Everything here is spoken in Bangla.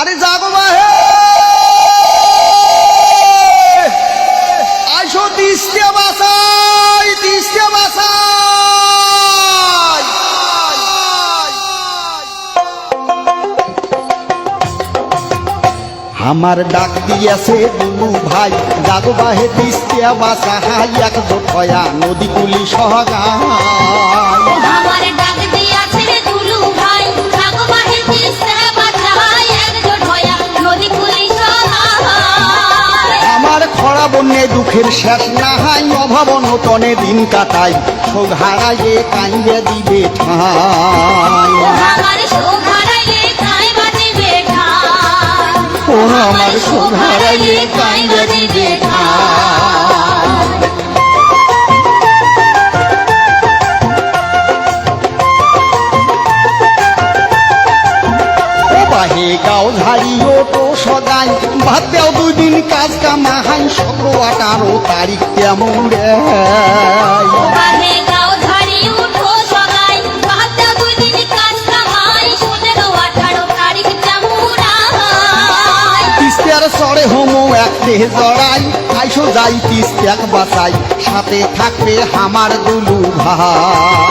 আরে জাগো বাহে আইসো তিস্তিয়া বাসাই তিস্তিয়া বাসাই। আমার ডাক দিয়েছে দুলু ভাই, জাগো বাহে তিস্তিয়া বাসা হাই এক দোয়া নদী কুলি সহগায় বন্যে দুঃখের শেষ না হাই অভাব নতনে দিন কাটাই শোক হারাইয়ে কাইয়ে দিবে ঠাই। ও আমার শোক হারাইয়ে কাইয়ে দিবে ঠাই। বাহে গাও ঝাড়িও তো সদাই। ভাত দেও দুই দিন কাজ কামাহাই সতেরো আঠারো তারিখ রে? তিস্তার সরে হোমো এক দেহ জড়াই। আইসো যাই তিস্তাক বাসাই সাথে থাকবে আমার দুলু ভাই।